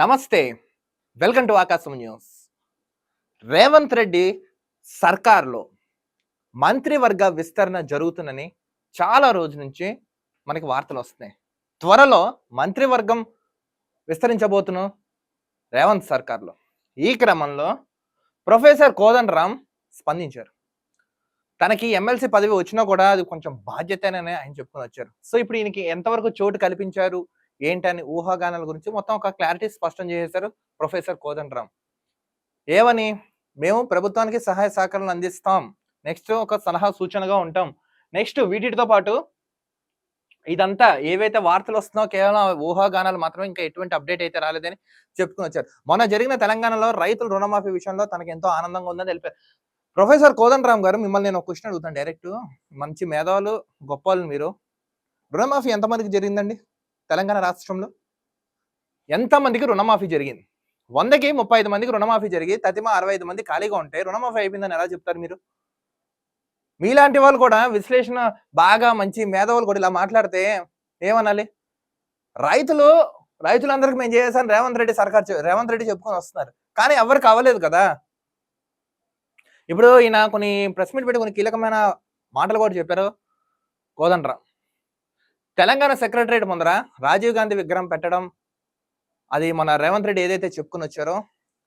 నమస్తే. Welcome to Akasam news. Revanth Reddy సర్కార్లో మంత్రివర్గ విస్తరణ జరుగుతుందని చాలా రోజు నుంచి మనకి వార్తలు వస్తున్నాయి. త్వరలో మంత్రివర్గం విస్తరించబోతును రేవంత్ సర్కార్లో. ఈ క్రమంలో ప్రొఫెసర్ కోదండరామ్ స్పందించారు. తనకి ఎమ్మెల్సీ పదవి వచ్చినా కూడా అది కొంచెం బాధ్యతనే ఆయన చెప్పుకొని వచ్చారు. సో ఇప్పుడు ఈయనకి ఎంతవరకు చోటు కల్పించారు? ఏంటని ఊహాగానాల గురించి మొత్తం ఒక క్లారిటీ స్పష్టం చేశారు ప్రొఫెసర్ కోదండరామ్. ఏమని? మేము ప్రభుత్వానికి సహాయ సహకారాలు అందిస్తాం. నెక్స్ట్ ఒక సలహా సూచనగా ఉంటాం. నెక్స్ట్ వీటితో పాటు ఇదంతా ఏవైతే వార్తలు వస్తున్నాయో కేవలం ఊహాగానాలు మాత్రమే ఇంకా ఎటువంటి అప్డేట్ అయితే రాలేదని చెప్పుకుని వచ్చారు. మొన్న జరిగిన తెలంగాణలో రైతుల రుణమాఫీ విషయంలో తనకు ఎంతో ఆనందంగా ఉందని తెలిపారు. ప్రొఫెసర్ కోదండరామ్ గారు మిమ్మల్ని నేను ఒక క్వశ్చన్ అడుగుతాను డైరెక్ట్. మంచి మేధావులు గొప్పవాళ్ళు మీరు. రుణమాఫీ ఎంతమందికి జరిగిందండి? తెలంగాణ రాష్ట్రంలో ఎంతమందికి రుణమాఫీ జరిగింది? వందకి ముప్పై ఐదు మందికి రుణమాఫీ జరిగి తతిమ అరవై ఐదు మంది ఖాళీగా ఉంటే రుణమాఫీ అయిపోయిందని ఎలా చెప్తారు మీరు? మీలాంటి వాళ్ళు కూడా విశ్లేషణ బాగా మంచి మేధావులు కూడా ఇలా మాట్లాడితే ఏమనాలి? రైతులు రైతులందరికీ మేము చేసాను రేవంత్ రెడ్డి సర్కార్ రేవంత్ రెడ్డి చెప్పుకొని వస్తున్నారు. కానీ ఎవరికి అవ్వలేదు కదా? ఇప్పుడు ఈయన కొన్ని ప్రెస్ మీట్ పెట్టి కొన్ని కీలకమైన మాటలు కూడా చెప్పారు కోదండరాం. తెలంగాణ సెక్రటరేట్ ముందర రాజీవ్ గాంధీ విగ్రహం పెట్టడం అది మన రేవంత్ రెడ్డి ఏదైతే చెప్పుకుని వచ్చారో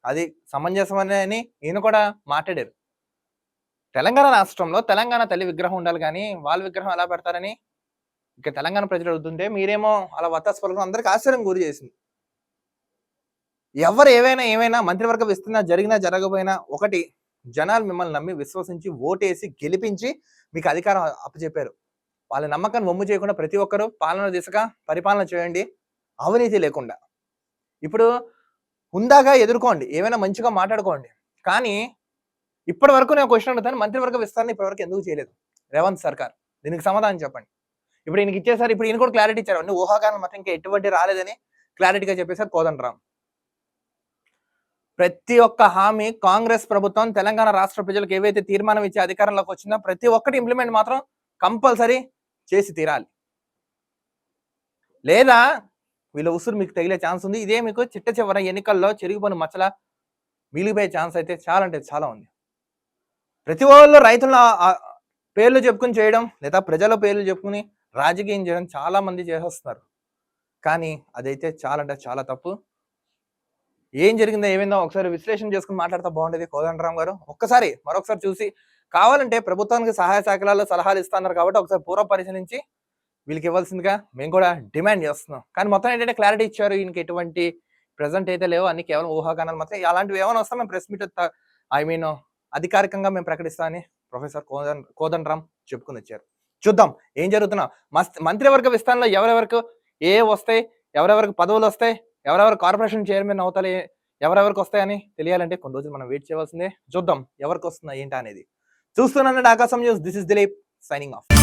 అది సమంజసమని అని ఈయన కూడా మాట్లాడారు. తెలంగాణ రాష్ట్రంలో తెలంగాణ తల్లి విగ్రహం ఉండాలి కానీ వాళ్ళ విగ్రహం ఎలా పెడతారని ఇక తెలంగాణ ప్రజలు అడుగుతుంటే మీరేమో అలా వత్తాస్పలం అందరికి ఆశ్చర్యం గురి చేసింది. ఎవరు ఏవైనా ఏమైనా మంత్రివర్గ విస్తరణ జరిగినా జరగకపోయినా ఒకటి జనాలు మిమ్మల్ని నమ్మి విశ్వసించి ఓటేసి గెలిపించి మీకు అధికారం అప్పచెప్పారు. వాళ్ళ నమ్మకాన్ని వమ్ము చేయకుండా ప్రతి ఒక్కరూ పాలన దిశగా పరిపాలన చేయండి. అవినీతి లేకుండా. ఇప్పుడు హుందాగా ఎదుర్కోండి. ఏమైనా మంచిగా మాట్లాడుకోండి. కానీ ఇప్పటి వరకు నేను క్వశ్చన్ అడుగుతాను. మంత్రివర్గ విస్తరణ ఇప్పటివరకు ఎందుకు చేయలేదు? రేవంత్ సర్కార్. దీనికి సమాధానం చెప్పండి. ఇప్పుడు ఈయనకి ఇచ్చేసారు. ఇప్పుడు ఈయన కూడా క్లారిటీ ఇచ్చారు. అన్ని ఊహాగానం మాత్రం ఇంకా ఎటువంటి రాలేదని క్లారిటీగా చెప్పేశారు కోదండరామ్ ప్రతి ఒక్క హామీ కాంగ్రెస్ ప్రభుత్వం తెలంగాణ రాష్ట్ర ప్రజలకు ఏవైతే తీర్మానం ఇచ్చే అధికారంలోకి వచ్చిందో ప్రతి ఒక్కటి ఇంప్లిమెంట్ మాత్రం కంపల్సరీ చేసి తీరాలి. లేదా వీళ్ళ ఉసురు మీకు తగిలే ఛాన్స్ ఉంది. ఇదే మీకు చిట్ట చివర ఎన్నికల్లో చెరిగిపోయిన మచ్చల మిగిలిపోయే ఛాన్స్ అయితే చాలా అంటే చాలా ఉంది. ప్రతి వాళ్ళు రైతుల పేర్లు చెప్పుకుని చేయడం లేదా ప్రజల పేర్లు చెప్పుకుని రాజకీయం చేయడం చాలా మంది చేసేస్తున్నారు. కానీ అదైతే చాలా అంటే చాలా తప్పు. ఏం జరిగిందో ఏమైందో ఒకసారి విశ్లేషణ చేసుకుని మాట్లాడితే బాగుండేది కోదండరామ్ గారు. ఒక్కసారి మరొకసారి చూసి కావాలంటే ప్రభుత్వానికి సహాయ శాఖలలో సలహాలు ఇస్తున్నారు కాబట్టి ఒకసారి పూర్వ పరిశీలించి వీళ్ళకి ఇవ్వాల్సిందిగా మేము కూడా డిమాండ్ చేస్తున్నాం. కానీ మొత్తం ఏంటంటే క్లారిటీ ఇచ్చారు. ఈయనకి ఎటువంటి ప్రజెంట్ అయితే లేవు. అన్ని కేవలం ఊహాగానాలు మాత్రం అలాంటివి ఏమైనా వస్తా మేము ప్రెస్ మీట్ ఐ మీన్ అధికారికంగా మేము ప్రకటిస్తామని ప్రొఫెసర్ కోదన్ కోదన్ రామ్ చెప్పుకుని వచ్చారు. చూద్దాం ఏం జరుగుతున్నా. మస్త్ మంత్రివర్గ విస్తరణలో ఎవరెవరికి ఏ వస్తాయి ఎవరెవరికి పదవులు వస్తాయి ఎవరెవరు కార్పొరేషన్ చైర్మన్ అవుతాయి ఎవరెవరికి వస్తాయని తెలియాలంటే కొన్ని రోజులు మనం వెయిట్ చేయవలసిందే. చూద్దాం ఎవరికి వస్తుందా ఏంటా అనేది చూస్తున్నానండి Akasam news. This is Dilip signing off